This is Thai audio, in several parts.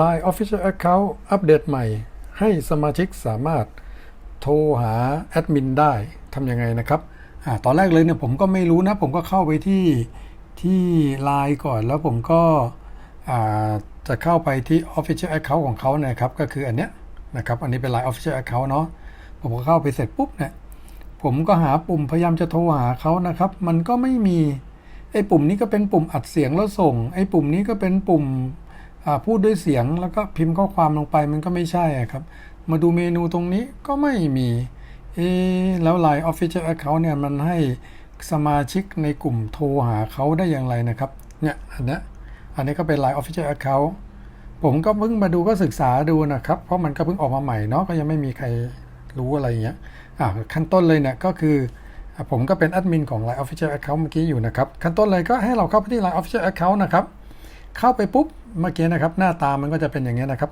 Line Official Account อัปเดตใหม่ ให้สมาชิกสามารถโทรหาแอดมินได้ทำยังไงนะครับอตอนแรกเลยเนี่ยผมก็ไม่รู้นะ ผมก็เข้าไปที่ที่ Line ก่อนแล้วผมก็จะเข้าไปที่ Official Account ของเขานะครับ ก็คืออันเนี้ยนะครับ อันนี้เป็น Line Official Account เนาะผมก็เข้าไปเสร็จปุ๊บเนี่ยผมก็หาปุ่มพยายามจะโทรหาเขานะครับ มันก็ไม่มีไอ้ปุ่มนี้ก็เป็นปุ่มอัดเสียงแล้วส่ง ไอ้ปุ่มนี้ก็เป็นปุ่ม พูดด้วยเสียงแล้วก็พิมพ์ข้อความลงไปมันก็ไม่ใช่ครับ มาดูเมนูตรงนี้ก็ไม่มีเอแล้ว Line Official Account เนี่ยมันให้สมาชิกในกลุ่มโทรหาเขาได้อย่างไรนะครับเนี่ยอันนี้อันนี้ก็เป็น Line Official Account ผมก็เพิ่งมาดูก็ศึกษาดูนะครับ เพราะมันก็เพิ่งออกมาใหม่เนาะก็ยังไม่มีใครรู้อะไรอย่างเงี้ยอ่าขั้นต้นเลยเนี่ยก็คือ ผมก็เป็นแอดมินของ Line Official Account เมื่อกี้อยู่นะครับ ขั้นต้นเลยก็ให้เราเข้าไปที่ Line Official Account นะครับ เข้าไปปุ๊บเมื่อกี้นะครับ หน้าตามันก็จะเป็นอย่างเงี้ยนะครับ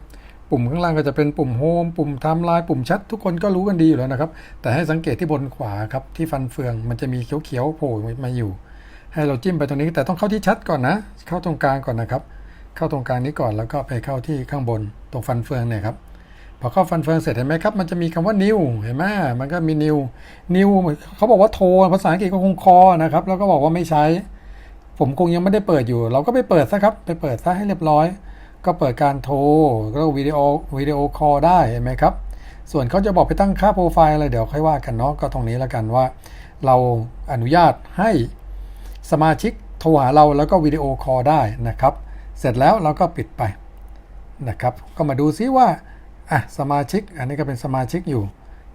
ปุ่มข้างล่างก็จะเป็นปุ่มโฮมปุ่มไทม์ไลน์ปุ่มแชททุกคนก็รู้กันดีอยู่แล้วนะครับ แต่ให้สังเกตที่บนขวาครับที่ฟันเฟืองมันจะมีเขียวๆโผล่มาอยู่ ให้เราจิ้มไปตรงนี้แต่ต้องเข้าที่แชทก่อนนะ เข้าตรงกลางก่อนนะครับ เข้าตรงกลางนี้ก่อนแล้วก็ไปเข้าที่ข้างบนตรงฟันเฟืองเนี่ยครับพอเข้าฟันเฟืองเสร็จเห็นไหมครับมันจะมีคำว่า new เห็นไหมมันก็มี new new เขาบอกว่าโทรภาษาอังกฤษก็คงคอนะครับ แล้วก็บอกว่าไม่ใช้ ผมคงยังไม่ได้เปิดอยู่ เราก็ไปเปิดซะครับ ไปเปิดซะให้เรียบร้อย ก็เปิดการโทรก็วิดีโอวิดีโอคอลได้เห็นไหมครับ ส่วนเขาจะบอกไปตั้งค่าโปรไฟล์อะไรเดี๋ยวค่อยว่ากันเนาะก็ตรงนี้แล้วกันว่า เราอนุญาตให้สมาชิกโทรหาเราแล้วก็วิดีโอคอลได้นะครับ เสร็จแล้วเราก็ปิดไปนะครับ ก็มาดูซิว่าอะสมาชิก อันนี้ก็เป็นสมาชิกอยู่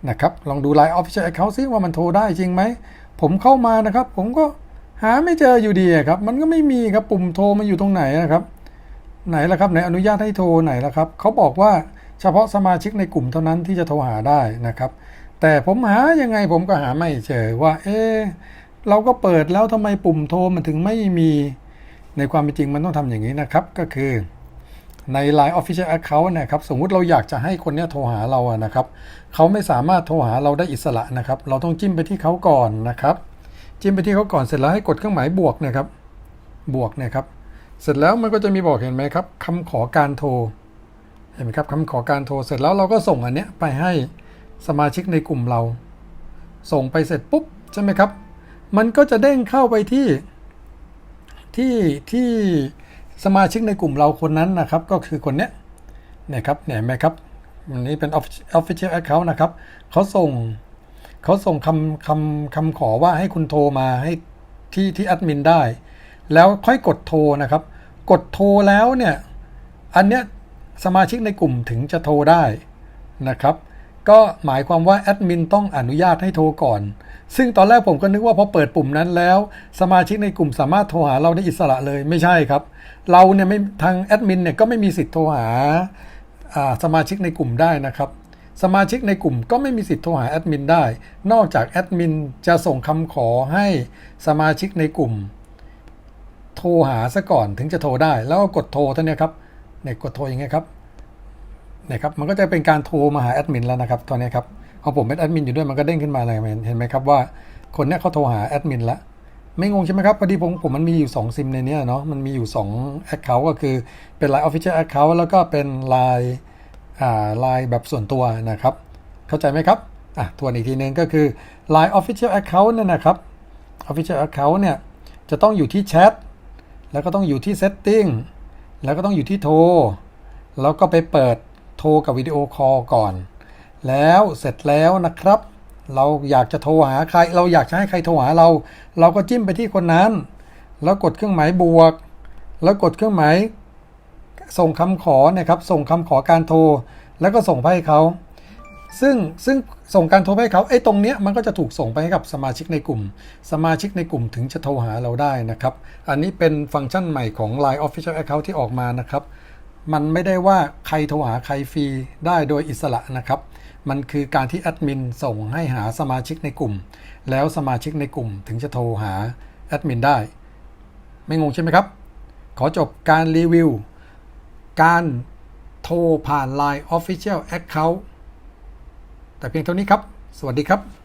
นะครับ ลองดู Line Official Account ซิว่ามันโทรได้จริงไหม ผมเข้ามานะครับ ผมก็ หาไม่เจออยู่ดีครับ มันก็ไม่มีครับปุ่มโทรมันอยู่ตรงไหนนะครับ ไหนล่ะครับไหนอนุญาตให้โทรไหนล่ะครับเขาบอกว่าเฉพาะสมาชิกในกลุ่มเท่านั้นที่จะโทรหาได้นะครับ แต่ผมหายังไงผมก็หาไม่เจอว่า เอ๊เราก็เปิดแล้วทำไมปุ่มโทรมันถึงไม่มีในความเป็นจริงมันต้องทำอย่างนี้นะครับ ก็คือใน Line Official Account นะครับ สมมุติเราอยากจะให้คนนี้โทรหาเราอะนะครับ เขาไม่สามารถโทรหาเราได้อิสระนะครับ เราต้องจิ้มไปที่เขาก่อนนะครับ จิ้มไปที่เขาก่อนเสร็จแล้วให้กดเครื่องหมายบวกนะครับ บวกนี่ยครับ เสร็จแล้วมันก็จะมีบอกเห็นไหมครับคำขอการโทร เห็นไหมครับคำขอการโทรเสร็จแล้วเราก็ส่งอันเนี้ยไปให้สมาชิกในกลุ่มเรา ส่งไปเสร็จปุ๊บใช่ไหมครับ มันก็จะเด้งเข้าไปที่ที่ที่สมาชิกในกลุ่มเราคนนั้นนะครับ ก็คือคนเนี้ยเนี่ยครับเนี่ยเห็นไหมครับอันนี้เป็น official account นะครับเขาส่ง เขาส่งคำคำคำขอว่าให้คุณโทรมาให้ที่ที่แอดมินได้ แล้วค่อยกดโทรนะครับ กดโทรแล้วเนี่ย อันเนี้ยสมาชิกในกลุ่มถึงจะโทรได้นะครับ ก็หมายความว่าแอดมินต้องอนุญาตให้โทรก่อน ซึ่งตอนแรกผมก็นึกว่าพอเปิดปุ่มนั้นแล้ว สมาชิกในกลุ่มสามารถโทรหาเราได้อิสระเลยไม่ใช่ครับ เราเนี่ยไม่ทางแอดมินเนี่ยก็ไม่มีสิทธิ์โทรหาอ่าสมาชิกในกลุ่มได้นะครับ สมาชิกในกลุ่มก็ไม่มีสิทธิ์โทรหาแอดมินได้ นอกจากแอดมินจะส่งคำขอให้สมาชิกในกลุ่ม โทรหาซะก่อนถึงจะโทรได้ แล้วก็กดโทรท่านี้ครับเนี่ยกดโทรอย่างเงี้ยครับเนี่ยครับมันก็จะเป็นการโทรมาหาแอดมินแล้วนะครับตัวเนี้ครับพอผมเป็นแอดมินอยู่ด้วยมันก็เด้งขึ้นมาเลยเห็นเห็นไหมครับว่าคนเนี้ยเขาโทรหาแอดมินล้วไม่งงใช่ไหมครับพอดีผมผมมันมีอยู่ 2 ซิมในเนี้ยเนาะมันมีอยู่2 Account ก็คือเป็น Line Official Account แล้วก็เป็น Line อ่า Line แบบส่วนตัวนะครับ เข้าใจไหมครับอะทวนอีกทีนึงก็คือ Line Official Account เนี่ยนะครับ Official Account เนี่ยจะต้องอยู่ที่แชทแล้วก็ต้องอยู่ที่ Setting แล้วก็ต้องอยู่ที่โทร แล้วก็ไปเปิดโทรกับวิดีโอคอลก่อน แล้วเสร็จแล้วนะครับ เราอยากจะโทรหาใคร เราอยากจะให้ใครโทรหาเรา เราก็จิ้มไปที่คนนั้น แล้วกดเครื่องหมายบวก แล้วกดเครื่องหมาย ส่งคำขอนะครับส่งคำขอการโทร แล้วก็ส่งไปให้เขาซึ่งซึ่งส่งการโทรไปให้เขาไอ้ตรงเนี้ยมันก็จะถูกส่งไปให้กับสมาชิกในกลุ่ม สมาชิกในกลุ่มถึงจะโทรหาเราได้นะครับ อันนี้เป็นฟังก์ชันใหม่ของ Line Official Account ที่ออกมานะครับ มันไม่ได้ว่าใครโทรหาใครฟรีได้โดยอิสระนะครับ มันคือการที่แอดมินส่งให้หาสมาชิกในกลุ่ม แล้วสมาชิกในกลุ่มถึงจะโทรหาแอดมินได้ ไม่งงใช่ไหมครับ ขอจบการรีวิว การโทรผ่าน Line Official Account แต่เพียงเท่านี้ครับ สวัสดีครับ